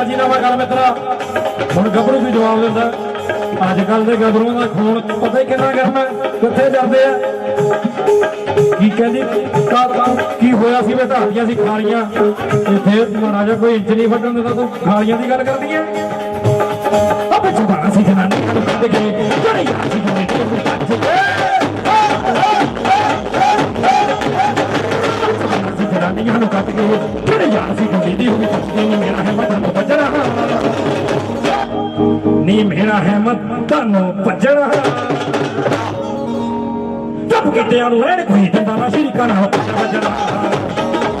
ਰਾਜੀਨਾਮਾ ਕਰ ਮਿੱਤਰਾ। ਹੁਣ ਗੱਭਰੂ ਵੀ ਜਵਾਬ ਦਿੰਦਾ। ਅੱਜ ਕੱਲ ਦੇ ਗੱਭਰੂਆਂ ਦਾ ਖੂਨ ਪਤਾ ਹੀ ਕਿੰਨਾ ਕਰਨਾ ਕਿੱਥੇ ਜਾਂਦੇ ਆ? ਕੀ ਕਹਿੰਦੀ? ਕੀ ਹੋਇਆ ਸੀ ਵੇ ਢਾਲੀਆਂ ਸੀ ਖਾਲੀਆਂ ਇੱਥੇ ਮਹਾਰਾਜਾ ਕੋਈ ਇੰਚ ਨਹੀਂ ਵੱਢਣ ਦਿੰਦਾ, ਤੂੰ ਖਾਲੀਆਂ ਦੀ ਗੱਲ ਕਰਦੀ ਹੈ ਅਬੇ ਜਵਾਨਾ ਸੀ ਜਨਾਨੀ। ਨੂੰ ਕੱਢ ਕੇ ਜਿਹੜੇ ਯਾਰ ਸੀ ਜਿਹੜੇ ਤੈਨੂੰ ਕੱਢ ਜਨਾਨੀਆਂ ਨੂੰ ਕੱਟ ਕੇ ਜਿਹੜੇ ਯਾਰ ਸੀ ਗੰਦੀ ਦੀ ਹੋਈ ਕੱਟਦੇ ਨਹੀਂ ਮੇਰਾ ਹੈ ਨੀ ਮੇਰਾ ਹੈ ਮਤਾਂ ਨੂੰ ਭੱਜਣਾ। ਜੱਪ ਕਿਤਿਆਂ ਨੂੰ ਰਹਿਣ ਕੋਈ ਦਿੰਦਾ ਨਾ, ਸ਼ਰੀਕਾਂ ਨਾਲ ਭੱਜਣਾ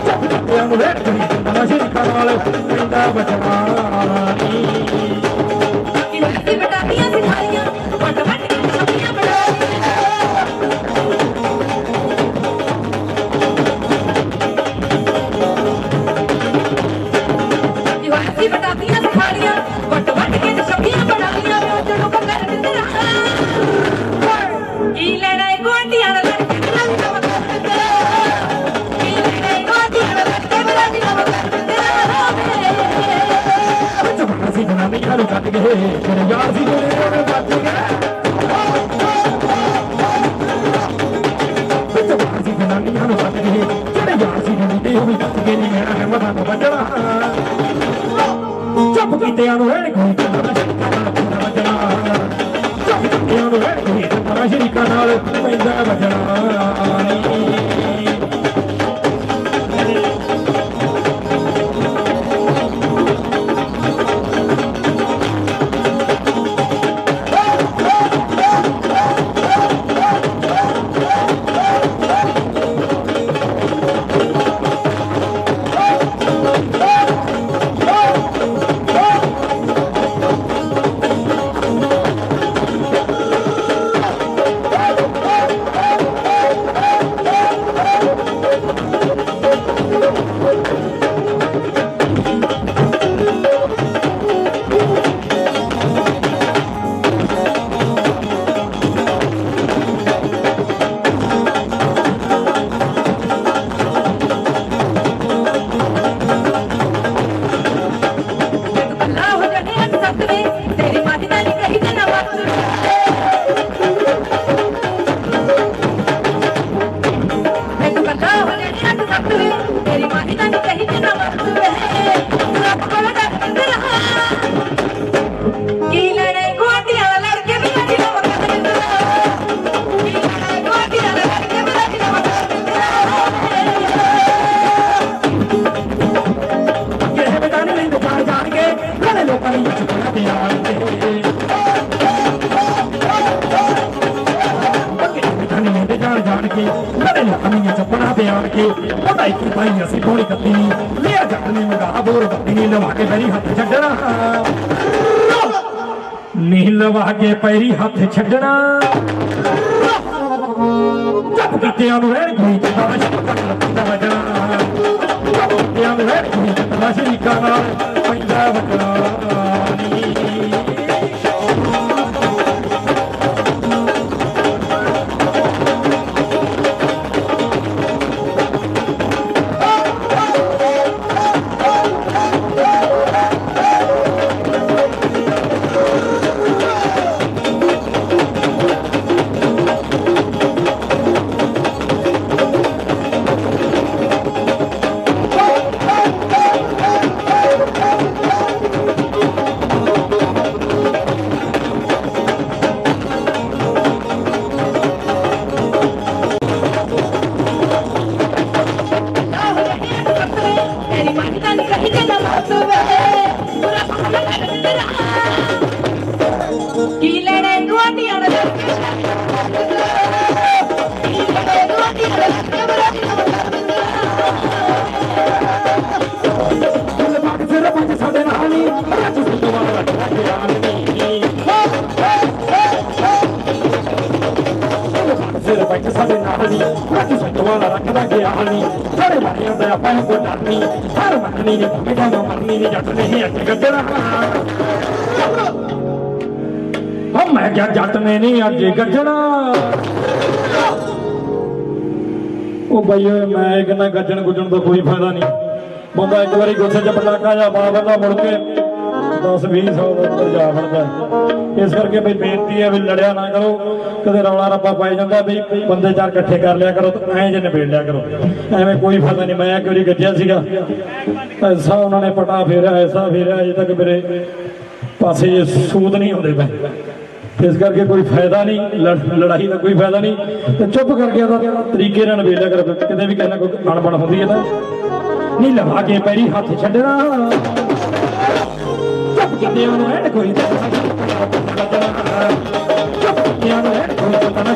ਜੱਪ ਕਿਤਿਆਂ ਨੂੰ ਰਹਿਣ ਕੋਈ ਦਿੰਦਾ ਨਾ, ਸ਼ਰੀਕਾਂ ਨਾਲ ਪੈਂਦਾ ਬਚਣਾ ਸੀ ਜਨਾਨੀਆਂ ਨੂੰ ਕੱਟ ਕੇ ਜਿਹੜੇ ਯਾਰ ਸੀ ਜਿਹੜੇ ਉਹਨੇ ਕੱਟ ਕੇ ਜਵਾਨਾ ਸੀ ਜਨਾਨੀਆਂ ਨੂੰ ਕੱਟ ਕੇ ਜਿਹੜੇ ਯਾਰ ਸੀ ਜਿਹੜੇ ਉਹ ਵੀ ਕੱਟ ਕੇ ਨਹੀਂ ਮੇਰਾ ਹੈ ਮਤਾਂ ਵੱਜਣਾ ਚੁੱਪ ਕੀਤਿਆਂ ਨੂੰ ਰਹਿਣ ਕੋਈ ਚੁੱਪ ਕੀਤਿਆਂ ਨੂੰ ਰਹਿਣ ਕੋਈ ਕਹਿੰਦਾ ਸ਼ਰੀਕਾਂ ਨਾਲ ਪੈਂਦਾ ਵੱਜਣਾ ਕੇ ਨਾਲੇ ਲੋਕਾਂ ਨੂੰ ਚੁੱਕਣਾ ਕੇ ਪਤਾ ਕੀ ਭਾਈ ਅਸੀਂ ਥੋੜੀ ਕੱਤੀ ਨਹੀਂ ਲਿਆ ਜੱਟ ਨੇ ਮੰਗਾ ਬੋਰ ਬੱਤੀ ਨਹੀਂ ਲਵਾ ਕੇ ਬੈਰੀ ਹੱਥ ਛੱਡਣਾ ਨਹੀਂ ਲਵਾ ਕੇ ਪੈਰੀ ਹੱਥ ਛੱਡਣਾ ਜੱਪ ਕੀਤਿਆਂ ਨੂੰ ਰਹਿਣ ਕੋਈ ਤੇ ਬਾਬਾ ਸ਼ੱਕਰ ਵਜਣਾ ਜੱਪ ਕੀਤਿਆਂ ਨੂੰ ਰਹਿਣ ਕੋਈ ਤੇ ਬਾਬਾ ਸ਼ਰੀਕਾਂ ਨਾਲ ਪੈਂਦਾ ਵਜਣਾ ਫੁੱਲ ਸਾਡੇ ਨਾਲ ਨਹੀਂ ਅੱਜ ਸੁਣਵਾ ਰੱਖਦਾ ਗਿਆ ਨਹੀਂ ਸਾਡੇ ਮਾਰੀਆਂ ਦਾ ਮੈਂ ਕੋ ਡਰਨੀ ਹਰ ਮੰਨੀ ਨੇ ਕਿਹਦਾ ਮੈਂ ਮੰਨੀ ਨੇ ਜੱਟ ਨਹੀਂ ਅੱਜ ਗੱਜਣਾ ਹਾਂ ਮੈਂ ਕਿਹਾ, ਜੱਟ ਨੇ ਨਹੀਂ ਅੱਜ ਗੱਜਣਾ। ਉਹ ਬਈ ਮੈਂ ਕਹਿੰਦਾ ਗੱਜਣ ਗੁੱਜਣ ਦਾ ਕੋਈ ਫਾਇਦਾ ਨਹੀਂ। ਬੰਦਾ ਇੱਕ ਵਾਰੀ ਗੁੱਸੇ 'ਚ ਪਟਾਕਾ ਜਾਂ ਮਾਰ ਬੰਦਾ ਮੁੜ ਕੇ 10 20 ਸਾਲ ਦਾ ਉੱਪਰ ਜਾ ਫੜਦਾ ਇਸ ਕਰਕੇ ਬਈ ਬੇਨਤੀ ਹੈ ਵੀ ਲੜਿਆ ਨਾ ਕਰੋ। ਕਦੇ ਰੌਲਾ ਰੱਪਾ ਪਾਈ ਜਾਂਦਾ ਬਈ ਬੰਦੇ ਚਾਰ ਇਕੱਠੇ ਕਰ ਲਿਆ ਕਰੋ ਤੇ ਐਂ ਜੇ ਨਿਬੇੜ ਲਿਆ ਕਰੋ। ਐਵੇਂ ਕੋਈ ਫਾਇਦਾ ਨਹੀਂ। ਮੈਂ ਇੱਕ ਗੱਜਿਆ ਸੀਗਾ। ਐਸਾ ਉਹਨਾਂ ਨੇ ਪਟਾ ਫੇਰਿਆ, ਐਸਾ ਫੇਰਿਆ, ਅਜੇ ਤੱਕ ਮੇਰੇ ਪਾਸੇ ਸੂਦ ਸੂਤ ਨਹੀਂ ਹੁੰਦੇ ਪਏ। ਇਸ ਕਰਕੇ ਕੋਈ ਫਾਇਦਾ ਨਹੀਂ। ਲੜਾਈ ਦਾ ਕੋਈ ਫਾਇਦਾ ਨਹੀਂ। ਤੇ ਚੁੱਪ ਕਰਕੇ ਉਹਦਾ ਤਰੀਕੇ ਨਾਲ ਨਿਬੇੜਿਆ ਕਰੋ। ਕਿਤੇ ਵੀ ਕਹਿੰਦਾ ਕੋਈ ਅਣਬਣ ਹੁੰਦੀ ਹੈ ਤਾਂ ਨਹੀਂ ਲਵਾ ਕੇ ਪੈਰੀ ਹੱਥ ਛੱਡਣਾ। దేవుడు వేడుకో ఇదే దేవుడు వేడుకో తన